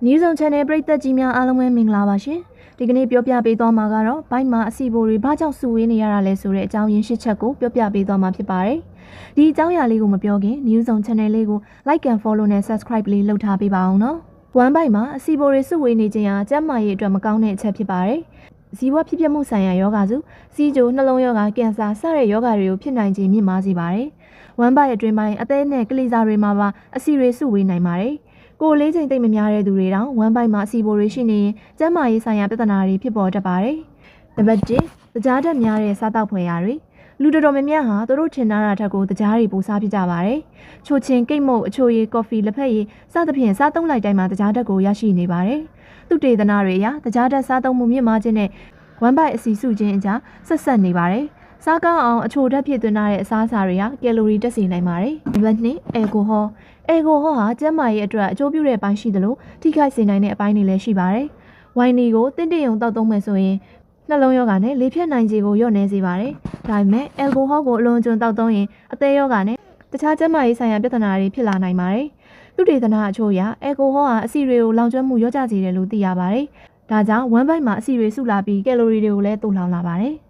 ။ News on Channel ပရိသတ်ကြီးများအားလုံးပဲမင်္ဂလာပါရှင်။ဒီကနေ့ပြောပြပေးသွားမှာကတော့ဘိုက်မှာအစီအပိုတွေဘာကြောင့်စုဝေးနေရတာလဲဆိုတဲ့အကြောင်းရင်းရှင်းချက်ကိုပြောပြပေးသွားမှာဖြစ်ပါတယ်။ဒီအကြောင်းအရာလေးကိုမပြောခင် News on Channel လေးကို Like and Follow နဲ့ Subscribe လေးလုပ်ထားပေးပါအောင်နော်။ဝမ်ဘိုက်မှာအစီအပိုတွေစုဝေးနေခြင်းဟာကျန်းမာရေးအတွက်မကောင်းတဲ့အချက်ဖြစ်ပါတယ်။ဇီဝဖြစ်ပျက်မှုဆိုင်ရာယောဂါစုစီးကြိုနှလုံးယောဂါကင်ဆာစတဲ့ယောဂါတွေကိုဖြစ်နိုင်ခြင်းမြင့်မားစေပါတယ်။ဝမ်ဘိုက်အတွင်းပိုင်းအသေးနဲ့ကလေးစားတွေမှာပါအစီတွေစုဝေးနိုင်ပါတယ်။ ကိုယ်လေးချိန်တိတ်မများတဲ့သူတွေတောင်ဝမ်ဘိုက်မှာအစီပိုတွေရှိနေရင်ကျန်းမာရေးဆိုင်ရာပြဿနာတွေဖြစ်ပေါ်တတ်ပါတယ်။နံပါတ်1ကြားတက်များတဲ့စားတောက်ဖွယ်ရာတွေလူတော်တော်များများဟာသူတို့ထင်ထားတာထက်ကိုကြားတွေပိုစားဖြစ်ကြပါတယ်။ချိုချင်းကိတ်မုတ်အချိုရည်ကော်ဖီလက်ဖက်ရည်စသဖြင့်စားသုံးလိုက်တိုင်းမှာကြားတက်ကိုရရှိနေပါတယ်။သူတေသနာတွေအရကြားတက်စားသုံးမှုမြင့်မားခြင်းနဲ့ဝမ်ဘိုက်အစီစုခြင်းအကြားဆက်ဆက်နေပါတယ်။ စားကောင်းအောင်အချိုဓာတ်ဖြစ်သွင်းထားတဲ့အစားအစာတွေကကယ်လိုရီတက်စေနိုင်ပါတယ်။နံပါတ်2အယ်ကိုဟောအယ်ကိုဟောဟာကျန်းမာရေးအတွက်အကျိုးပြုတဲ့အပိုင်းရှိသလိုထိခိုက်စေနိုင်တဲ့အပိုင်းတွေလည်းရှိပါတယ်။ဝိုင်နီကိုတင့်တင့်ယုံတောက်သုံးမယ်ဆိုရင်နှလုံးရောဂါနဲ့လေဖြတ်နိုင်ခြေကိုလျော့နေစေပါတယ်။ဒါပေမဲ့အယ်ကိုဟောကိုအလွန်ကျွံတောက်သုံးရင်အသေးရောဂါနဲ့တခြားကျန်းမာရေးဆိုင်ရာပြဿနာတွေဖြစ်လာနိုင်ပါတယ်။သူတေသနာအချို့အရအယ်ကိုဟောဟာအဆီတွေကိုလောင်ကျွမ်းမှုလျော့ကျစေတယ်လို့သိရပါတယ်။ဒါကြောင့်ဝမ်ဘိုက်မှာအဆီတွေစုလာပြီးကယ်လိုရီတွေကိုလည်းတိုးလောင်လာပါတယ်။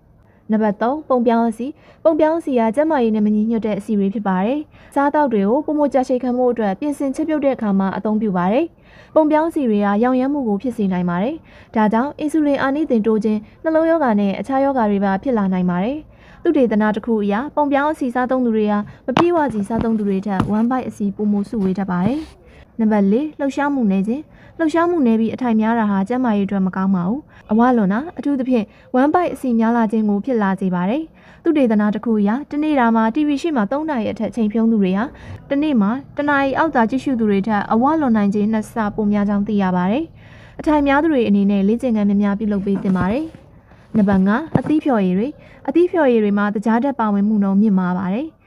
နံပါတ်3ပုံပြောင်းအစီပုံပြောင်းအစီကကျန်းမာရေးနဲ့မညီညွတ်တဲ့အစီတွေဖြစ်ပါတယ်။စားတောက်တွေကိုပုံမကြရှိခံမှုအတွက်ပြင်ဆင်ချက်ပြုတ်တဲ့အခါမှာအသုံးပြုပါတယ်။ပုံပြောင်းအစီတွေကရောင်ရမ်းမှုကိုဖြစ်စေနိုင်ပါတယ်။ဒါကြောင့်အင်ဆူလင်အာနိသင်တိုးခြင်းနှလုံးရောဂါနဲ့အခြားရောဂါတွေပါဖြစ်လာနိုင်ပါတယ်။သူတေသနာတစ်ခုအရပုံပြောင်းအစီစားသုံးသူတွေဟာမပြေဝစီစားသုံးသူတွေထက်1 byte အစီပုံမှုစုဝေးတတ်ပါတယ်။ နံပါတ်၄လှုပ်ရှားမှုနေခြင်းလှုပ်ရှားမှုနေပြီးအထိုင်များတာဟာကျန်းမာရေးအတွက်မကောင်းပါဘူး။အဝလွန်တာအထူးသဖြင့်1 byte အစီများလာခြင်းကိုဖြစ်လာစေပါတယ်။သူတေသနာတစ်ခုအရတနေ့တာမှာ TV ရှိမှ3နာရီအထက်ချိန်ဖြုံးသူတွေဟာတနေ့မှာတနာရီအောက်သာကြည့်ရှုသူတွေထက်အဝလွန်နိုင်ခြင်းနဲ့စပိုများကြောင်းသိရပါတယ်။အထိုင်များသူတွေအနေနဲ့လေ့ကျင့်ခန်းများများပြုလုပ်ပေးသင့်ပါတယ်။နံပါတ်5အသီးဖြော်ရည်တွေအသီးဖြော်ရည်တွေမှာတကြားတက်ပါဝင်မှုနှုန်းမြင့်မားပါတယ်။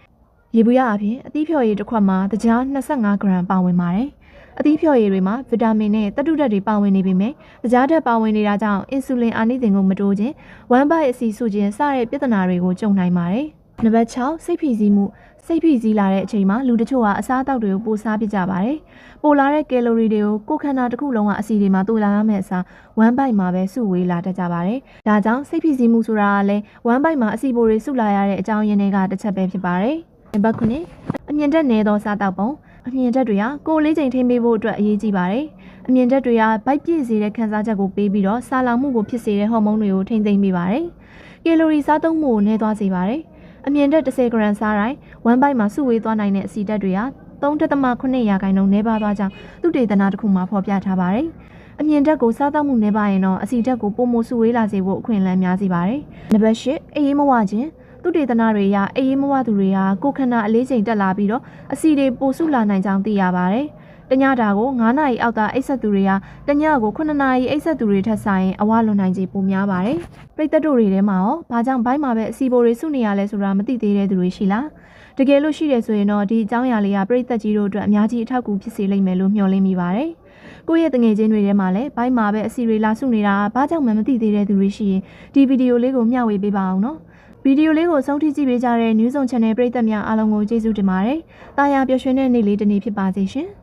ရေဘူးရအပြင်အသီးဖြော်ရည်တစ်ခွက်မှာတကြား25ဂရမ်ပါဝင်ပါတယ်။အသီးဖြော်ရည်တွေမှာဗီတာမင်နဲ့သတ္တုဓာတ်တွေပါဝင်နေပေမဲ့တကြားဓာတ်ပါဝင်နေတာကြောင့်အင်ဆူလင်အာနိသင်ကိုမတိုးခြင်းဝမ်ဘိုက်အဆီစုခြင်းစတဲ့ပြဿနာတွေကိုကြုံနိုင်ပါတယ်။နံပါတ်6စိတ်ဖိစီးမှုစိတ်ဖိစီးလာတဲ့အချိန်မှာလူတချို့ဟာအစားအသောက်တွေကိုပိုစားပြကြပါတယ်။ပိုလာတဲ့ကယ်လိုရီတွေကိုကိုယ်ခန္ဓာတစ်ခုလုံးကအဆီတွေမှာတိုးလာရမယ့်အစားဝမ်ဘိုက်မှာပဲစုဝေးလာတတ်ကြပါတယ်။ဒါကြောင့်စိတ်ဖိစီးမှုဆိုတာကလည်းဝမ်ဘိုက်မှာအဆီပိုတွေစုလာရတဲ့အကြောင်းရင်းတွေကတစ်ချက်ပဲဖြစ်ပါတယ်။ နံပါတ်9အမြင့်တက်နေသောစားတောက်ပုံအမြင့်တက်တွေကကိုယ်လေးချိန်ထိမ့်ပေးဖို့အတွက်အရေးကြီးပါတယ်။အမြင့်တက်တွေကဗိုက်ပြည့်စေတဲ့ခံစားချက်ကိုပေးပြီးတော့စာလောင်မှုကိုဖြစ်စေတဲ့ဟော်မုန်းတွေကိုထိမ့်သိမ့်ပေးပါတယ်။ကယ်လိုရီစားသုံးမှုကိုနည်းသွားစေပါတယ်။အမြင့်တက်10ဂရမ်စားတိုင်း1ဘိုက်မှာစုဝေးသွားနိုင်တဲ့အစီတက်တွေဟာ3.8ရာခိုင်နှုန်းနည်းပါးသွားကြောင်းသူတေသနာတစ်ခုမှာဖော်ပြထားပါတယ်။အမြင့်တက်ကိုစားသောက်မှုနည်းပါရင်တော့အစီတက်ကိုပုံမစုဝေးလာစေဖို့အခွင့်အလမ်းများစေပါတယ်။နံပါတ်၈အေးအေးမဝခြင်း သူတေသနာတွေရအေးအေးမဝသူတွေဟာကိုယ်ခန္ဓာအလေးချိန်တက်လာပြီးတော့အစီတွေပိုစုလာနိုင်ကြောင်းသိရပါတယ်။တညတာကို9နာရီအောက်သာအိပ်ဆက်သူတွေဟာတညကို9နာရီအိပ်ဆက်သူတွေထက်ဆိုင်အဝလွန်နိုင်ခြေပိုများပါတယ်။ပြိတ္တတို့တွေထဲမှာရောဘာကြောင့်ဘိုင်းမှာပဲအစီပိုတွေစုနေရလဲဆိုတာမသိသေးတဲ့သူတွေရှိလား။တကယ်လို့ရှိတယ်ဆိုရင်တော့ဒီအကြောင်းအရာလေးကပြိတ္တကြီးတို့အတွက်အများကြီးအထောက်အကူဖြစ်စေလိမ့်မယ်လို့မျှော်လင့်မိပါတယ်။ကိုယ့်ရဲ့တငယ်ချင်းတွေထဲမှာလည်းဘိုင်းမှာပဲအစီတွေလာစုနေတာဘာကြောင့်မှမသိသေးတဲ့သူတွေရှိရင်ဒီဗီဒီယိုလေးကိုမျှဝေပေးပါအောင်နော်။ ဗီဒီယိုလေးကိုဆုံးထိကြည့်ပေးကြတဲ့ News On Channel ပရိသတ်များအားလုံးကိုကျေးဇူးတင်ပါတယ်။တာယာပျော်ရွှင်တဲ့နေ့လေးတစ်နေ့ဖြစ်ပါစေရှင်။